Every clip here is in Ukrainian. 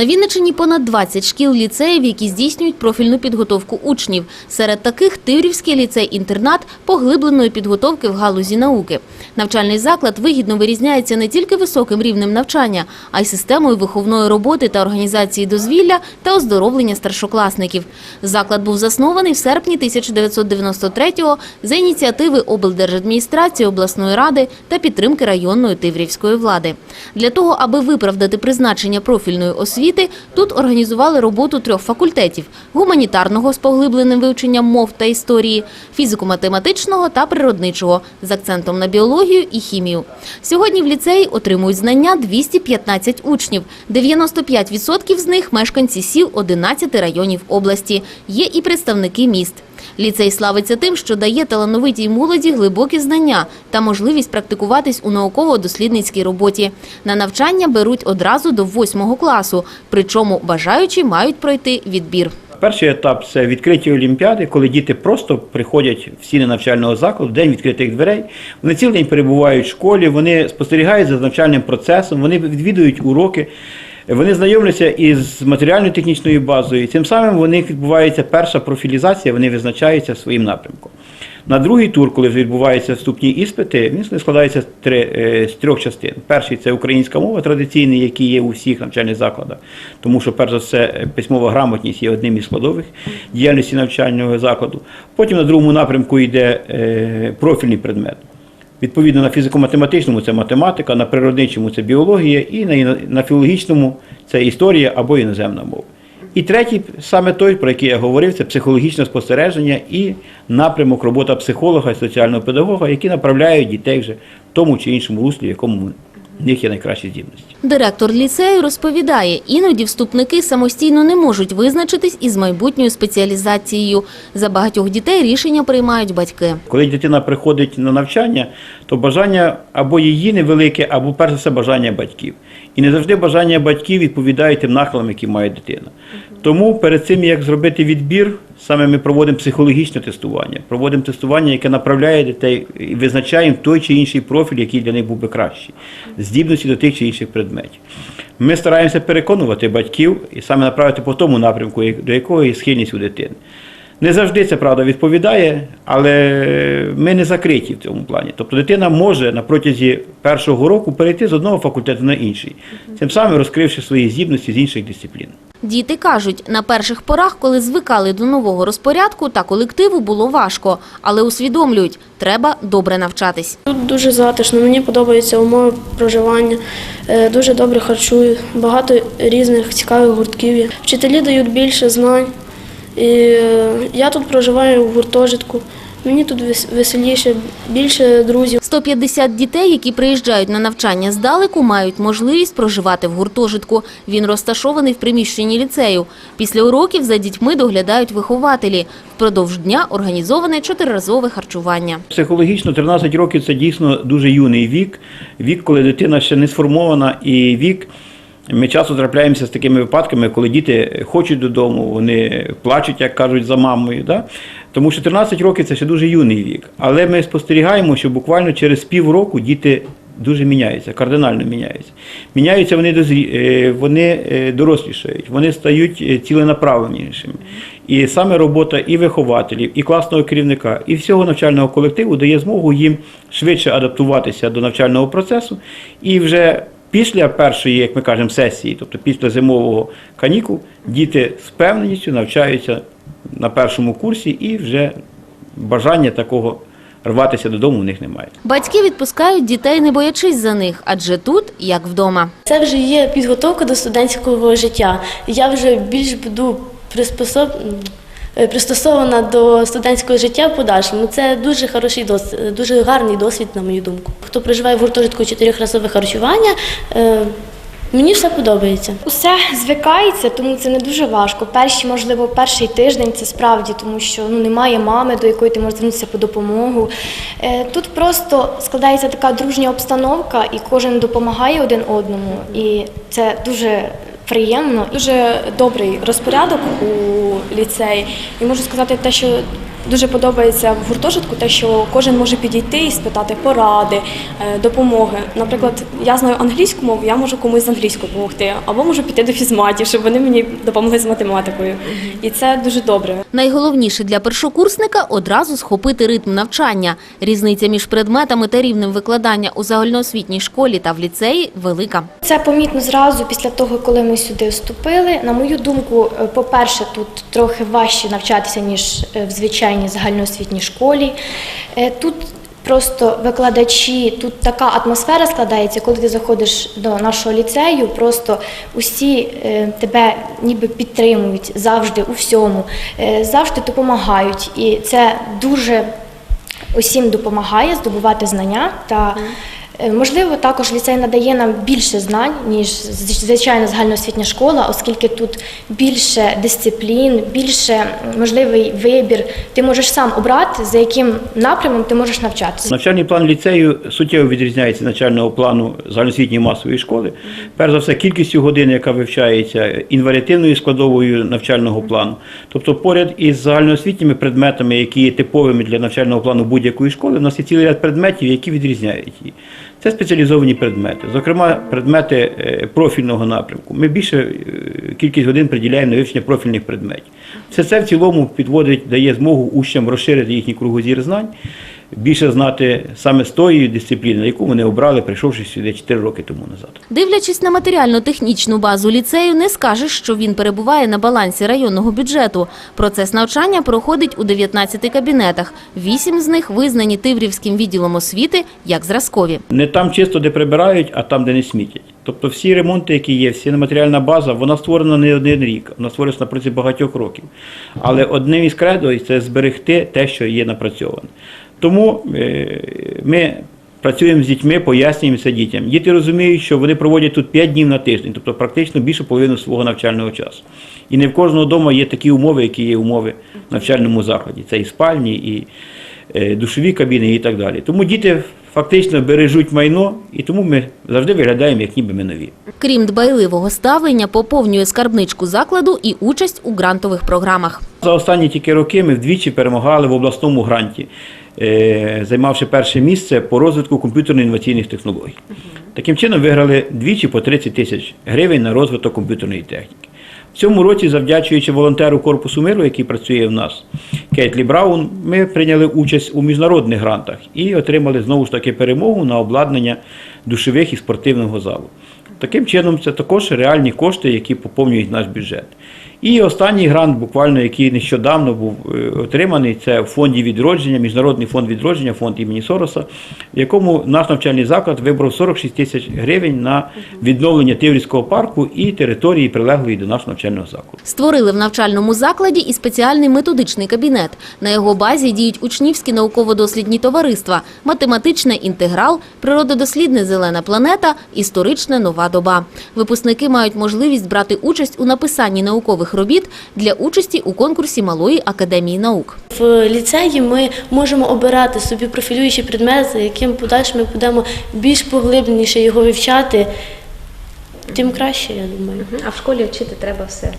На Вінничині понад 20 шкіл ліцеїв, які здійснюють профільну підготовку учнів. Серед таких Тиврівський ліцей-інтернат поглибленої підготовки в галузі науки. Навчальний заклад вигідно вирізняється не тільки високим рівнем навчання, а й системою виховної роботи та організації дозвілля та оздоровлення старшокласників. Заклад був заснований в серпні 1993-го за ініціативи облдержадміністрації, обласної ради та підтримки районної тиврівської влади. Для того, аби виправдати призначення профільної освіти, тут організували роботу трьох факультетів – гуманітарного з поглибленим вивченням мов та історії, фізико-математичного та природничого з акцентом на біологію і хімію. Сьогодні в ліцеї отримують знання 215 учнів. 95% з них – мешканці сіл 11 районів області. Є і представники міст. Ліцей славиться тим, що дає талановитій молоді глибокі знання та можливість практикуватись у науково-дослідницькій роботі. На навчання беруть одразу до восьмого класу, причому бажаючі мають пройти відбір. Перший етап це відкриті олімпіади, коли діти просто приходять в стіни навчального закладу, день відкритих дверей. Вони цілий день перебувають в школі, вони спостерігають за навчальним процесом, вони відвідують уроки. Вони знайомляться із матеріально-технічною базою, і цим самим у них відбувається перша профілізація, вони визначаються своїм напрямком. На другий тур, коли відбуваються вступні іспити, він складається з три- е, з трьох частин. Перший це українська мова традиційний, який є у всіх навчальних закладах, тому що, перш за все, е, письмова грамотність є одним із складових діяльності навчального закладу. Потім на другому напрямку йде е, профільний предмет. Відповідно, на фізико-математичному це математика, на природничому це біологія, і на філологічному це історія або іноземна мова. І третій, саме той, про який я говорив, це психологічне спостереження і напрямок робота психолога і соціального педагога, які направляють дітей вже в тому чи іншому руслі, в якому в них є найкращі здібності. Директор ліцею розповідає, іноді вступники самостійно не можуть визначитись із майбутньою спеціалізацією. За багатьох дітей рішення приймають батьки. Коли дитина приходить на навчання, то бажання або її невелике, або перш за все бажання батьків. І не завжди бажання батьків відповідають тим нахилам, які має дитина. Тому перед цим як зробити відбір, саме ми проводимо психологічне тестування, проводимо тестування, яке направляє дітей і визначаємо той чи інший профіль, який для них був би кращий, здібності до тих чи інших предметів. Ми стараємося переконувати батьків і саме направити по тому напрямку, до якого є схильність у дитини. Не завжди це правда відповідає, але ми не закриті в цьому плані. Тобто дитина може на протязі першого року перейти з одного факультету на інший, цим самим розкривши свої здібності з інших дисциплін. Діти кажуть, на перших порах, коли звикали до нового розпорядку та колективу, було важко, але усвідомлюють, треба добре навчатись. Тут дуже затишно, мені подобаються умови проживання, е, дуже добре харчую, багато різних цікавих гуртків. Вчителі дають більше знань. І е, я тут проживаю в гуртожитку. Мені тут вес- веселіше, більше друзів. 150 дітей, які приїжджають на навчання здалеку, мають можливість проживати в гуртожитку. Він розташований в приміщенні ліцею. Після уроків за дітьми доглядають вихователі. Впродовж дня організоване чотириразове харчування. Психологічно 13 років це дійсно дуже юний вік, вік, коли дитина ще не сформована, і вік. Ми часто трапляємося з такими випадками, коли діти хочуть додому, вони плачуть, як кажуть, за мамою. Да? Тому що 13 років це ще дуже юний вік. Але ми спостерігаємо, що буквально через півроку діти дуже міняються, кардинально міняються. Міняються вони дозрі... е, вони е, дорослішають, вони стають е, ціленаправленішими. І саме робота і вихователів, і класного керівника, і всього навчального колективу дає змогу їм швидше адаптуватися до навчального процесу. І вже після першої, як ми кажемо, сесії, тобто після зимового канікул, діти з певністю навчаються на першому курсі і вже бажання такого рватися додому у них немає. Батьки відпускають дітей, не боячись за них, адже тут як вдома. Це вже є підготовка до студентського життя. Я вже більш буду приспособ... е, пристосована до студентського життя в подальшому. Це дуже хороший досвід, дуже гарний досвід, на мою думку. Хто проживає в гуртожитку чотирьохразове харчування, е, мені все подобається. Усе звикається, тому це не дуже важко. Перші, можливо, перший тиждень це справді, тому що ну немає мами, до якої ти можеш звернутися по допомогу. Е, Тут просто складається така дружня обстановка, і кожен допомагає один одному, і це дуже приємно. Дуже добрий розпорядок у ліцеї. І можу сказати те, що дуже подобається в гуртожитку, те, що кожен може підійти і спитати поради, е, допомоги. Наприклад, я знаю англійську мову, я можу комусь з англійською допомогти, або можу піти до фізматів, щоб вони мені допомогли з математикою. І це дуже добре. Найголовніше для першокурсника – одразу схопити ритм навчання. Різниця між предметами та рівнем викладання у загальноосвітній школі та в ліцеї велика. Це помітно зразу після того, коли ми сюди вступили. На мою думку, е, по-перше, тут трохи важче навчатися, ніж е, в звичайній загальноосвітній школі. Е, Тут просто викладачі, тут така атмосфера складається, коли ти заходиш до нашого ліцею, просто усі е, тебе ніби підтримують завжди у всьому, е, завжди допомагають. І це дуже усім допомагає здобувати знання та можливо також ліцей надає нам більше знань ніж звичайна загальноосвітня школа, оскільки тут більше дисциплін, більше можливий вибір. Ти можеш сам обрати, за яким напрямом ти можеш навчатися. Навчальний план ліцею суттєво відрізняється навчального плану загальноосвітньої масової школи. Перш за все, кількістю годин, яка вивчається, інваріативною складовою навчального плану. Тобто, поряд із загальноосвітніми предметами, які є типовими для навчального плану будь-якої школи, у нас є цілий ряд предметів, які відрізняють її. Це спеціалізовані предмети, зокрема, предмети е, профільного напрямку. Ми більше е, кількість годин приділяємо на вивчення профільних предметів. Все це в цілому підводить, дає змогу учням розширити їхній кругозір знань, більше знати саме з тої дисципліни, яку вони обрали, прийшовши сюди 4 роки тому назад. Дивлячись на матеріально-технічну базу ліцею, не скажеш, що він перебуває на балансі районного бюджету. Процес навчання проходить у 19 кабінетах. Вісім з них визнані Тиврівським відділом освіти як зразкові. Не там чисто, де прибирають, а там, де не смітять. Тобто всі ремонти, які є, всі матеріальна база, вона створена не один рік, вона створюється на протязі багатьох років. Але одним із кредо це зберегти те, що є напрацьоване. Тому е, ми працюємо з дітьми, пояснюємо це дітям. Діти розуміють, що вони проводять тут 5 днів на тиждень, тобто практично більше половину свого навчального часу. І не в кожного дому є такі умови, які є умови в навчальному закладі. Це і спальні, і е, душові кабіни і так далі. Тому діти фактично бережуть майно, і тому ми завжди виглядаємо, як ніби ми нові. Крім дбайливого ставлення, поповнює скарбничку закладу і участь у грантових програмах. За останні тільки роки ми вдвічі перемагали в обласному гранті, е, займавши перше місце по розвитку комп'ютерно-інноваційних технологій. Таким чином виграли двічі по 30 тисяч гривень на розвиток комп'ютерної техніки. В цьому році, завдячуючи волонтеру Корпусу миру, який працює в нас, Кейтлі Браун, ми прийняли участь у міжнародних грантах і отримали знову ж таки перемогу на обладнання душових і спортивного залу. Таким чином, це також реальні кошти, які поповнюють наш бюджет. І останній грант, буквально який нещодавно був е, отриманий, це в фонді відродження, Міжнародний фонд відродження, фонд імені Сороса, в якому наш навчальний заклад вибрав 46 тисяч гривень на відновлення Тиврівського парку і території, прилеглої до нашого навчального закладу. Створили в навчальному закладі і спеціальний методичний кабінет. На його базі діють учнівські науково-дослідні товариства, математичне інтеграл, природодослідне зелена планета, історичне нова доба. Випускники мають можливість брати участь у написанні наукових робіт для участі у конкурсі Малої академії наук. В ліцеї ми можемо обирати собі профілюючі предмети, яким подальше ми будемо більш поглибленіше його вивчати, тим краще, я думаю. А в школі вчити треба все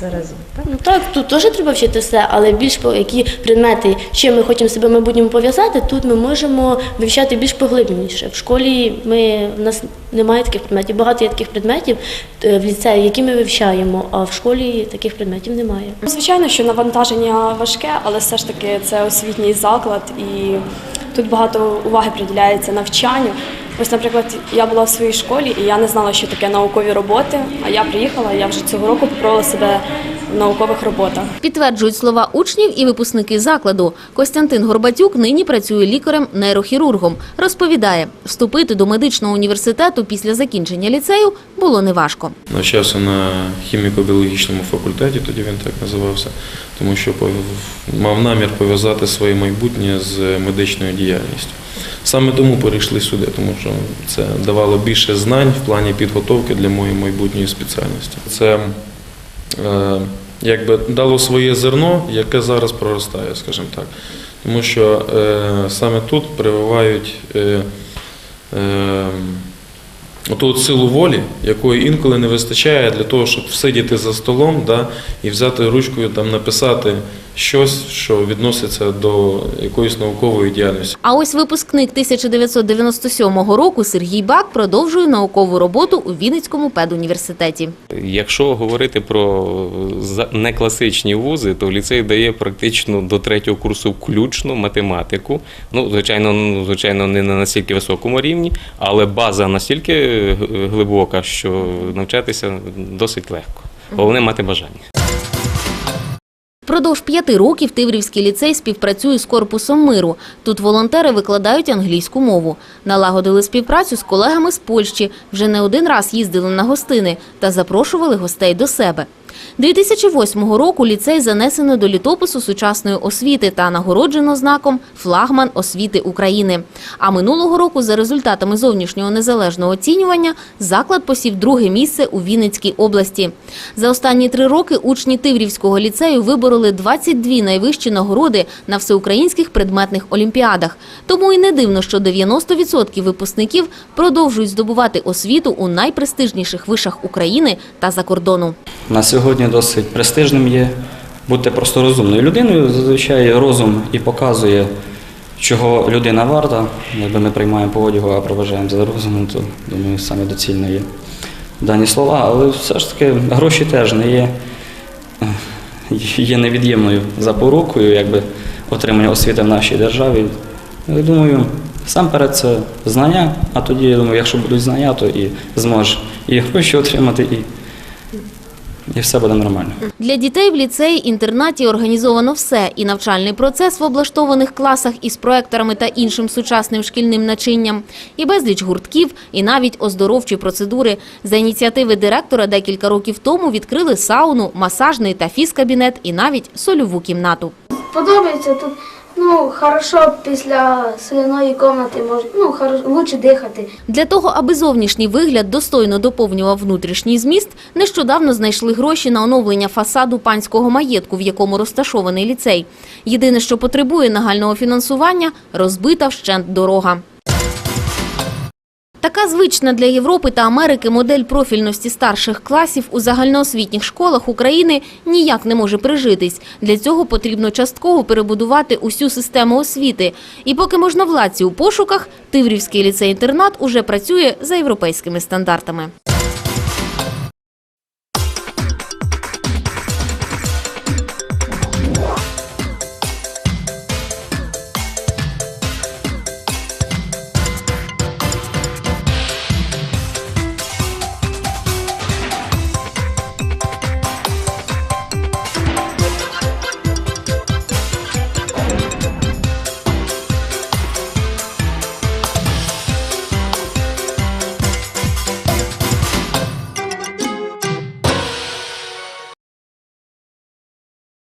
заразом. Так? Ну так, тут теж треба вчити все, але більш по які предмети, чим ми хочемо себе в майбутньому пов'язати, тут ми можемо вивчати більш поглибленіше. В школі ми в нас немає таких предметів. Багато є таких предметів е, в ліцеї, які ми вивчаємо, а в школі таких предметів немає. Звичайно, що навантаження важке, але все ж таки це освітній заклад і тут багато уваги приділяється навчанню. Ось, наприклад, я була в своїй школі і я не знала, що таке наукові роботи. А я приїхала, я вже цього року попробувала себе в наукових роботах. Підтверджують слова учнів і випускники закладу. Костянтин Горбатюк нині працює лікарем-нейрохірургом. Розповідає, вступити до медичного університету після закінчення ліцею було неважко. Навчався на хіміко-біологічному факультеті, тоді він так називався, тому що мав намір пов'язати своє майбутнє з медичною діяльністю. Саме тому перейшли сюди, тому що це давало більше знань в плані підготовки для моєї майбутньої спеціальності. Це е, якби дало своє зерно, яке зараз проростає, скажімо так. Тому що е, саме тут прививають е, е, оту силу волі, якої інколи не вистачає для того, щоб всидіти за столом да, і взяти ручкою там написати щось, що відноситься до якоїсь наукової діяльності. А ось випускник 1997 року Сергій Бак продовжує наукову роботу у Вінницькому педуніверситеті. Якщо говорити про некласичні вузи, то ліцей дає практично до третього курсу включно математику. Ну, звичайно, ну, звичайно, не на настільки високому рівні, але база настільки глибока, що навчатися досить легко. Головне мати бажання. Продовж п'яти років Тиврівський ліцей співпрацює з корпусом миру. Тут волонтери викладають англійську мову. Налагодили співпрацю з колегами з Польщі. Вже не один раз їздили на гостини та запрошували гостей до себе. 2008 року ліцей занесено до літопису сучасної освіти та нагороджено знаком «Флагман освіти України». А минулого року за результатами зовнішнього незалежного оцінювання заклад посів друге місце у Вінницькій області. За останні три роки учні Тиврівського ліцею вибороли 22 найвищі нагороди на всеукраїнських предметних олімпіадах. Тому і не дивно, що 90% випускників продовжують здобувати освіту у найпрестижніших вишах України та за кордону. На сьогодні досить престижним є бути просто розумною людиною. Зазвичай розум і показує, чого людина варта. Якби ми приймаємо по а проважаємо за розумом, то думаю, саме доцільно є дані слова. Але все ж таки гроші теж не є, є невід'ємною запорукою, якби отримання освіти в нашій державі. Я думаю, сам перед це знання, а тоді, я думаю, якщо будуть знання, то і зможеш і гроші отримати, і, і все буде нормально. Для дітей в ліцеї-інтернаті організовано все – і навчальний процес в облаштованих класах із проекторами та іншим сучасним шкільним начинням, і безліч гуртків, і навіть оздоровчі процедури. За ініціативи директора декілька років тому відкрили сауну, масажний та фізкабінет і навіть сольову кімнату. Подобається тут. Ну, хорошо після соляної кімнати може, ну, хорошо, лучше дихати. Для того, аби зовнішній вигляд достойно доповнював внутрішній зміст, нещодавно знайшли гроші на оновлення фасаду панського маєтку, в якому розташований ліцей. Єдине, що потребує нагального фінансування – розбита вщент дорога. Така звична для Європи та Америки модель профільності старших класів у загальноосвітніх школах України ніяк не може прижитись. Для цього потрібно частково перебудувати усю систему освіти. І поки можновладці у пошуках, Тиврівський ліцей-інтернат уже працює за європейськими стандартами.